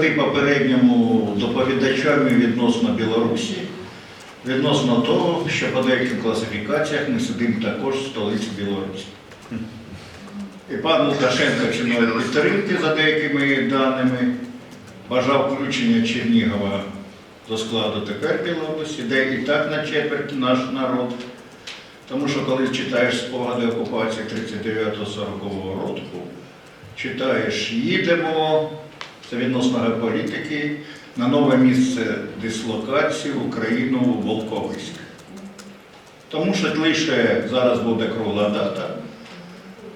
підтвердив попередньому доповідачам відносно Білорусі, відносно того, що по деяких класифікаціях ми сидимо також в столиці Білорусі. І пан Лукашенко чинує підтримки за деякими даними, бажав включення Чернігова до складу тепер Білорусі, де і так на четверть наш народ. Тому що коли читаєш спогади окупації 39-40 року, читаєш їдемо, це відносно геополітики, на нове місце дислокації Україну Волковиськ. Тому що лише зараз буде кругла дата.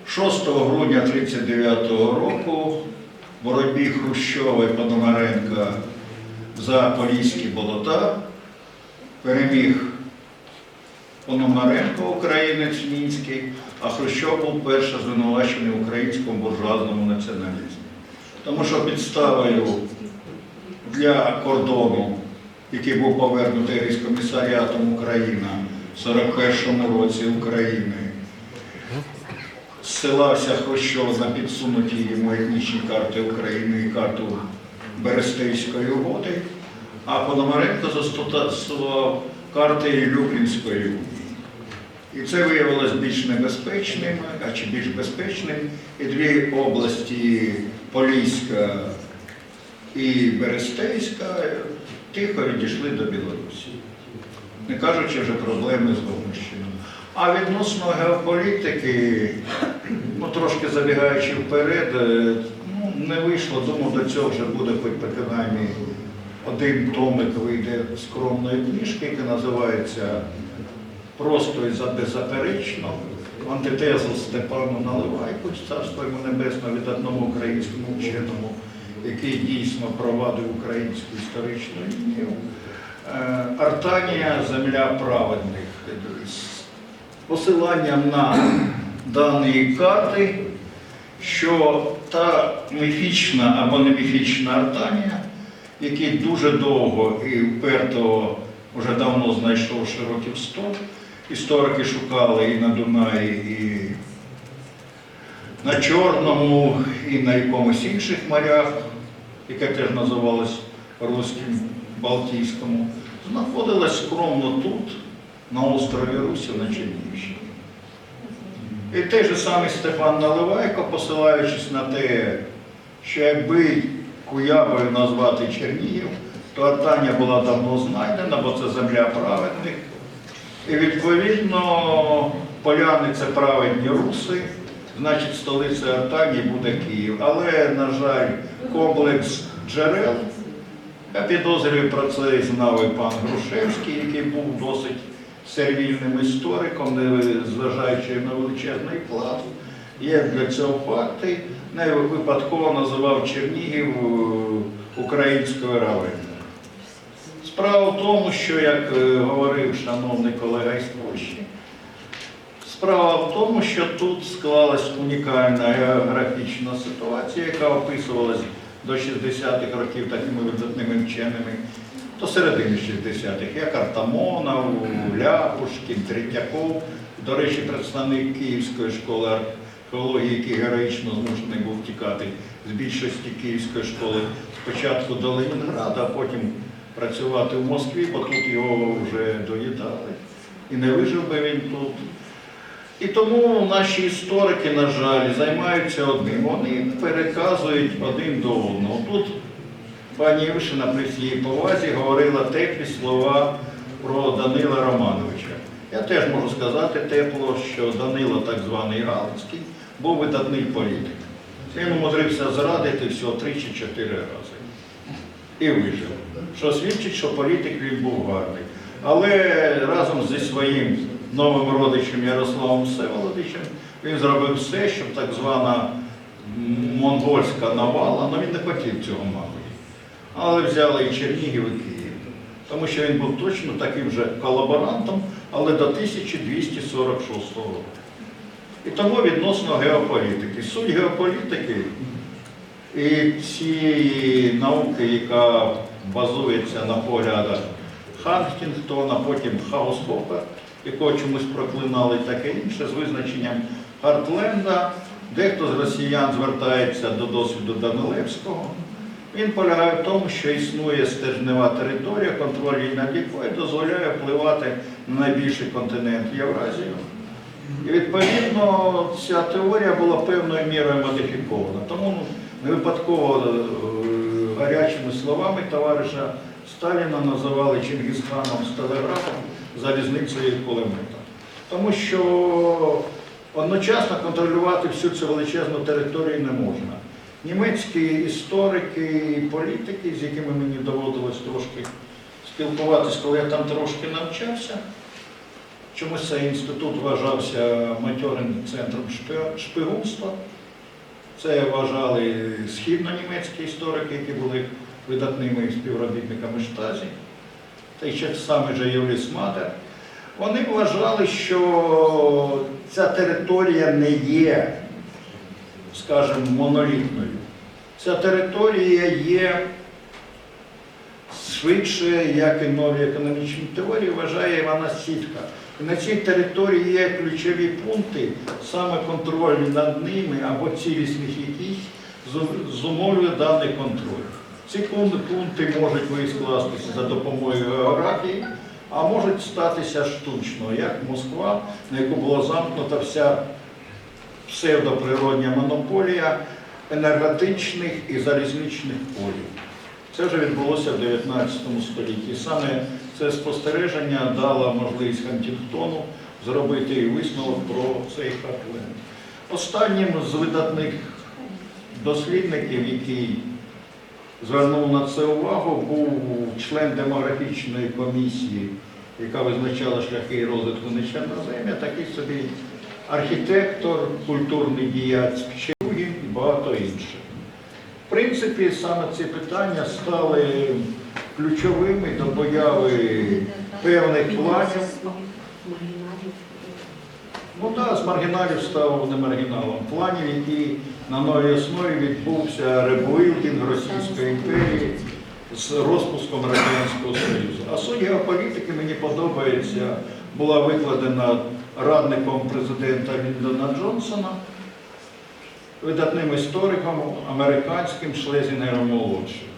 6 грудня 1939 року в боротьбі Хрущова і Пономаренка за Поліські болота переміг Пономаренко, українець мінський, а Хрущов був перше звинувачений в українському буржуазному націоналізмі. Тому що підставою для кордону, який був повернутий Рейскомісаріатом Україна в 41-му році України, зсилався Хрущов на підсунуті йому етнічні карти України і карту Берестейської угоди, а Пономаренко застосував карти Люблінської. І це виявилось більш небезпечним, а чи більш безпечним. І дві області Поліська і Берестейська тихо відійшли до Білорусі, не кажучи вже проблеми з Гомельщиною. А відносно геополітики, ну трошки забігаючи вперед, е, ну, не вийшло, думаю, до цього вже буде хоч принаймні один томик вийде скромної книжки, яка називається Просто і беззаперечно антитезу Степану Наливайку, царство йому небесного від одному українському вченому, який дійсно провадив українську історичну лінію. Е, Артанія земля праведних. З посиланням на дані карти, що та міфічна або не міфічна Артанія, який дуже довго і вперто вже давно знайшовши років 100, історики шукали і на Дунаї, і на Чорному, і на якомусь інших морях, яке теж називалось Руським Балтійському, знаходилась скромно тут, на острові Русі на Чернігівщині. І той же самий Степан Наливайко, посилаючись на те, що якби Куябою назвати Чернігів, то Артанія була давно знайдена, бо це земля праведних. І відповідно поляни це праведні руси, значить столицею Артанії буде Київ. Але, на жаль, комплекс джерел, я підозрюю про це і знав і пан Грушевський, який був досить сервільним істориком, не зважаючи на величезний вклад. Є для цього факти. Не випадково називав Чернігів е, українською равеною. Справа в тому, що, як е, говорив шановний колега із Польщі, справа в тому, що тут склалась унікальна географічна ситуація, яка описувалась до 60-х років такими видатними вченими, до середини 60-х, як Артамонов, Ляпушкін, Третьяков, до речі, представник Київської школи археології, який героїчно змушений був тікати з більшості Київської школи спочатку до Ленінграда, а потім працювати в Москві, бо тут його вже доїдали. І не вижив би він тут. І тому наші історики, на жаль, займаються одним. Вони переказують один до одного. Тут пані Івшина при всій повазі говорила теплі слова про Данила Романовича. Я теж можу сказати тепло, що Данило, так званий Галицький, був видатний політик. Він умудрився зрадити всього три чи чотири рази. І вижив. Що свідчить, що політик він був гарний. Але разом зі своїм новим родичем Ярославом Всеволодичем він зробив все, щоб так звана монгольська навала, ну він не хотів цього, мабуть. Але взяли і Чернігів, і Київ. Тому що він був точно таким же колаборантом, але до 1246 року. І тому відносно геополітики. Суть геополітики і цієї науки, яка базується на поглядах Хантінгтона, потім Хаусхофа, якого чомусь проклинали таке інше, з визначенням Хартленда. Дехто з росіян звертається до досвіду Данилевського, Він полягає в тому, що існує стержнева територія, контроль над якою дозволяє впливати на найбільший континент Євразію. І відповідно ця теорія була певною мірою модифікована. Тому ну, не випадково е, гарячими словами товариша Сталіна називали Чингісханом з телеграфом, залізницею і кулеметом. Тому що одночасно контролювати всю цю величезну територію не можна. Німецькі історики і політики, з якими мені доводилось трошки спілкуватися, коли я там трошки навчався, чомусь цей інститут вважався матьорим центром шпи- шпигунства. Це вважали східно-німецькі історики, які були видатними співробітниками штазі, той ще саме же Юліс Матер. Вони вважали, що ця територія не є, скажімо, монолітною. Ця територія є швидше, як і нові економічні теорії, вважає вона сітка. На цій території є ключові пункти, саме контроль над ними або цілісних якісь зумовлює даний контроль. Ці пункти можуть вискластися за допомогою географії, а можуть статися штучно, як Москва, на яку була замкнута вся псевдоприродня монополія енергетичних і залізничних полів. Це вже відбулося в 19 столітті. Саме це спостереження дало можливість Хантінгтону зробити висновок про цей хатлен. Останнім з видатних дослідників, який звернув на це увагу, був член демографічної комісії, яка визначала шляхи розвитку нечернозем'я, такий собі архітектор, культурний діяч Пчелюгін і багато інших. Принципі, саме ці питання стали ключовими до появи певних планів. Ну так, з маргіналів став не маргіналом. Планів, які на новій основі відбувся ребилдинг Російської імперії з розпуском Радянського Союзу. А суть геополітики мені подобається, була викладена радником президента Ліндона Джонсона, видатним істориком американським Шлезінгером молодшим.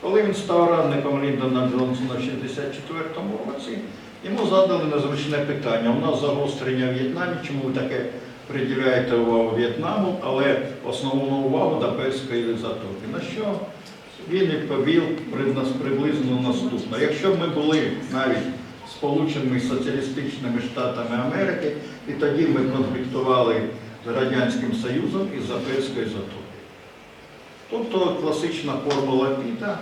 Коли він став радником Ліндона Джонсона в 64-му році, йому задали незручне питання. У нас загострення в В'єтнамі, чому ви таке приділяєте увагу В'єтнаму, але основну увагу до Перської затоки. На що він відповів приблизно наступно. Якщо б ми були навіть Сполученими Соціалістичними Штатами Америки, і тоді ми конфліктували Радянським Союзом із-за Перської затоки. Тобто класична формула Піта.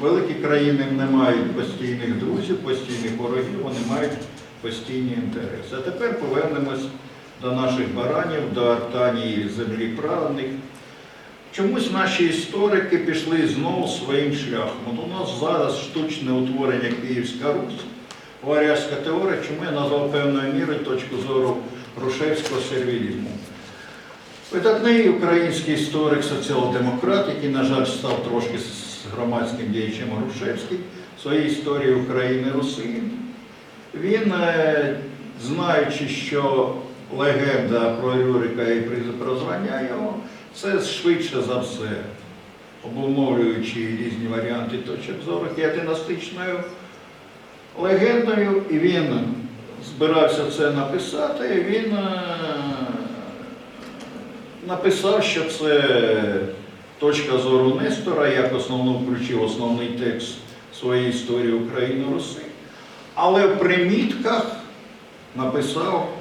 Великі країни не мають постійних друзів, постійних ворогів, вони мають постійні інтереси. А тепер повернемось до наших баранів, до Артанії землі правних. Чомусь наші історики пішли знову своїм шляхом. От у нас зараз штучне утворення Київська Русь, варязька теорія, чому я назвав певною мірою точку зору Грушевського сервілізму. Видатний український історик, соціал-демократ, який, на жаль, став трошки з громадським діячем Грушевський в своїй історії України Руси. Він, е, знаючи, що легенда про Рюрика і про звання його, це швидше за все, обумовлюючи різні варіанти точок зору, є династичною легендою, і він збирався це написати, він е, написав, що це точка зору Нестора, як основну включив основний текст своєї історії України Руси. Але в примітках написав,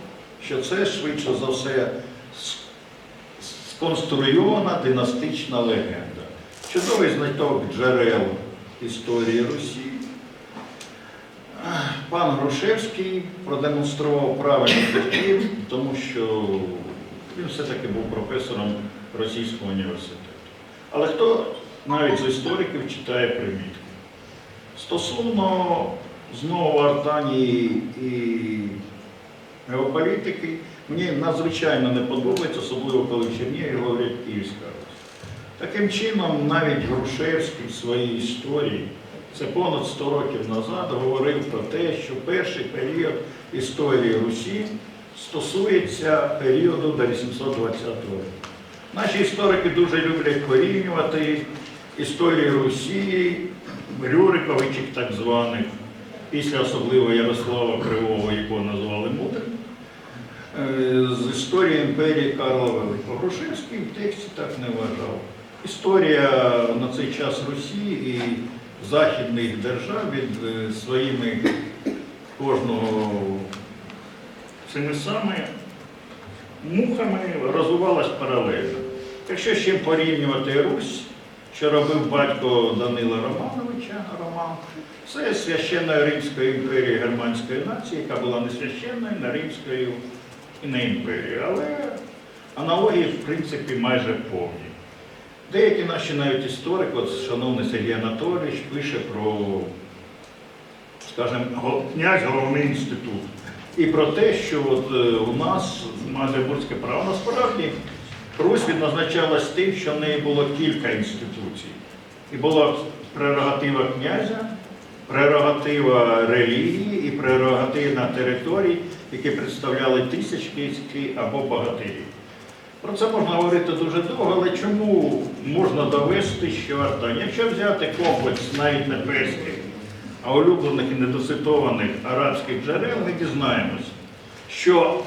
що це швидше за все сконструйована династична легенда. Чудовий знаток джерел історії Русі. Пан Грушевський продемонстрував правильний підхід, тому що він все-таки був професором Російського університету. Але хто навіть з істориків читає примітки? Стосовно знову Артанії і геополітики, мені надзвичайно не подобається, особливо коли в Чернігові говорять Київська Русь. Таким чином, навіть Грушевський в своїй історії, це понад 100 років назад, говорив про те, що перший період історії Русі стосується періоду до 820 року. Наші історики дуже люблять порівнювати історії Росії, Рюриковичів так званих, після особливо Ярослава Кривого, якого назвали Мудрим, е, з історії імперії Карла Великого. Грушевський в тексті так не вважав. Історія на цей час Росії і західних держав від е, своїми кожного цими самими мухами розвивалась паралельно. Якщо ще порівнювати Русь, що робив батько Данила Романовича Роман, це священна Римської імперії германської нації, яка була не священною, не римською і не імперією. Але аналогії, в принципі, майже повні. Деякі наші навіть історики, от шановний Сергій Анатолійович, пише про, скажімо, князь головний інститут. І про те, що от, е, у нас Магдебурзьке право насправді Русь відзначалась тим, що в неї було кілька інституцій. І була прерогатива князя, прерогатива релігії і прерогативна територій, які представляли тисячки або багатирів. Про це можна говорити дуже довго, але чому можна довести, що Артань? Якщо взяти комплекс навіть не перських, а улюблених і недоцитованих арабських джерел, ми дізнаємось, що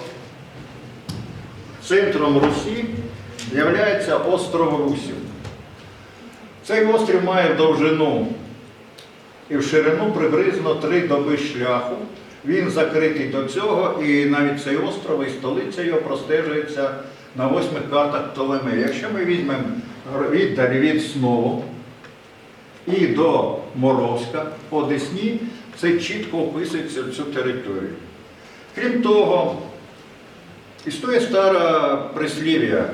центром Русі є остров Русів. Цей острів має довжину і в ширину приблизно три доби шляху. Він закритий до цього, і навіть цей остров і столиця його простежується на восьмих картах Птолемея. Якщо ми візьмемо віддалі від Снову і до Моровська по Десні, це чітко описується цю територію. Крім того, існує стара прислів'я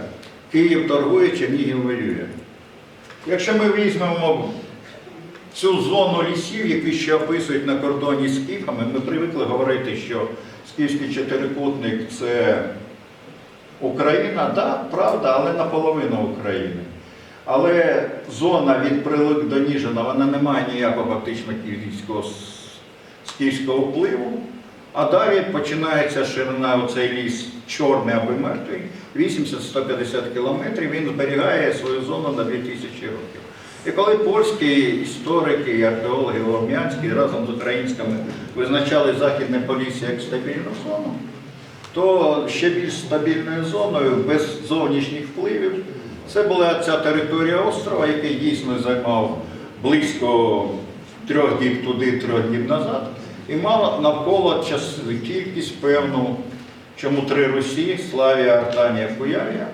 Київ торгує, Чернігів воює. Якщо ми візьмемо цю зону лісів, які ще описують на кордоні з Скіфами, ми привикли говорити, що Скіфський чотирикутник це Україна, так, правда, але наполовину України. Але зона від Прилук до Ніжина, вона не має ніякого фактично київського скіфського впливу. А далі починається ширина оцей ліс чорний або мертвий, 80-150 кілометрів, він зберігає свою зону на 2000 років. І коли польські історики і археологи Лом'янські разом з українськими визначали Західне Полісся як стабільну зону, то ще більш стабільною зоною, без зовнішніх впливів, це була ця територія острова, який дійсно займав близько трьох діб туди, трьох діб назад, і мав навколо час, кількість певну, чому три Русі, Славія, Артанія, Куявія,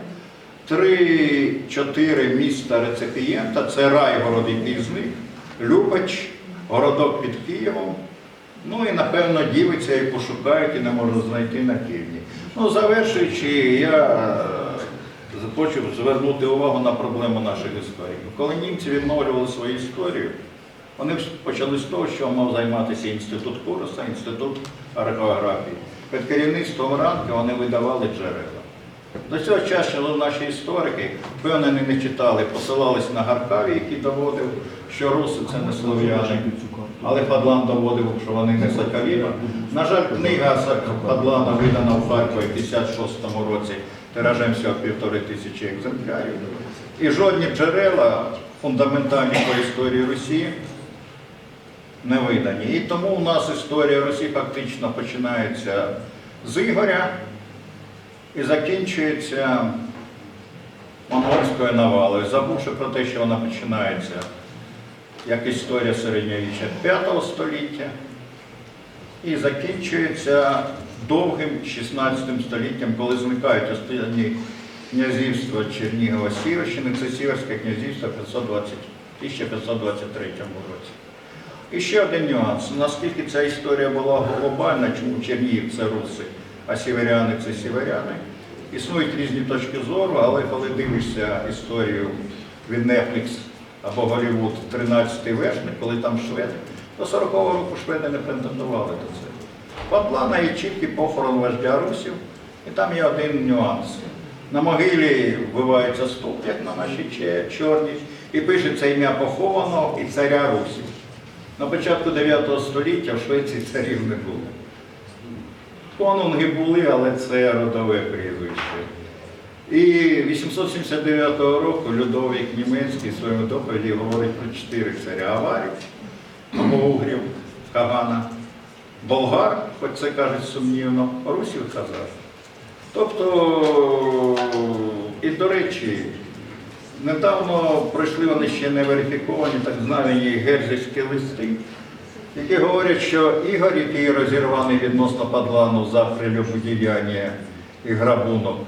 три-чотири міста реципієнта, це Райгород, який них, Любач, городок під Києвом, Ну і напевно дівиться, яку шукають і не можуть знайти на півдні. Ну, завершуючи, я хочу звернути увагу на проблему наших історій. Коли німці відновлювали свою історію, вони почали з того, що мав займатися інститут Куроса, інститут археографії. Під керівництвом ранки вони видавали джерела. До цього часу наші історики, впевнені, не читали, посилались на Гаркаві, який доводив, що руси це не слов'яни. Але Падлан доводив, що вони не Сакаліва. На жаль, книга Падлана видана в Харкові в 56-му році тиражем всього півтори тисячі екземплярів. І жодні джерела фундаментальні по історії Росії не видані. І тому у нас історія Росії фактично починається з Ігоря і закінчується монгольською навалою, забувши про те, що вона починається як історія середньовіччя 5 століття і закінчується довгим 16 століттям, коли зникають останні князівства Чернігова Сіверщини, це Сіверське князівство 520, 1523 році. І ще один нюанс. Наскільки ця історія була глобальна, чому Чернігів це руси, а сіверяни це сіверяни. Існують різні точки зору, але коли дивишся історію від Netflix або Голлівуд 13-й вершник, коли там шведи, до 40-го року шведи не претендували до цього. Паплана є чіткий похорон вождя русів, і там є один нюанс. На могилі вбивається стовп, як на нашій чорній, і пишеться ім'я похованого і царя русів. На початку 9 століття в Швеції царів не було. Конунги були, але це родове прізвище. І 879 року Людовік Німецький в своєму доповіді говорить про чотири царя аварів або угрів Кагана, болгар, хоч це кажуть сумнівно, русів хазар. Тобто, і до речі, недавно пройшли вони ще не верифіковані так звані герзельські листи, які говорять, що Ігор, який розірваний відносно Падлану за прелюбодіяння і грабунок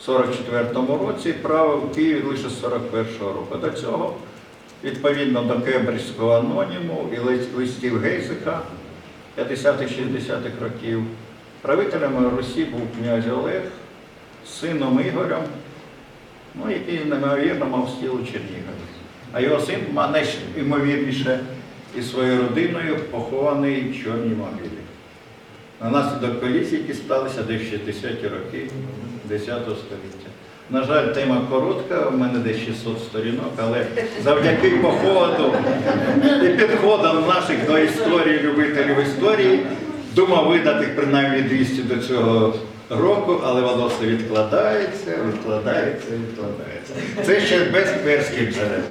в 44-му році, правив в Києві лише з 41-го року. До цього, відповідно до Кембриджського аноніму і листів Гейзика 50-60-х років, правителем Русі був князь Олег, сином Ігорем, ну, який неймовірно мав стілу Чернігові. А його син, найімовірніше, із своєю родиною похований в Чорній могилі. На наслідок колісій, які сталися десь в 60-ті роки 10 століття. На жаль, тема коротка, в мене десь 600 сторінок, але завдяки походу і підходам наших до історії, любителів історії, думав видати принаймні 200 до цього року, але воно все відкладається, відкладається, відкладається. Це ще без перських джерел.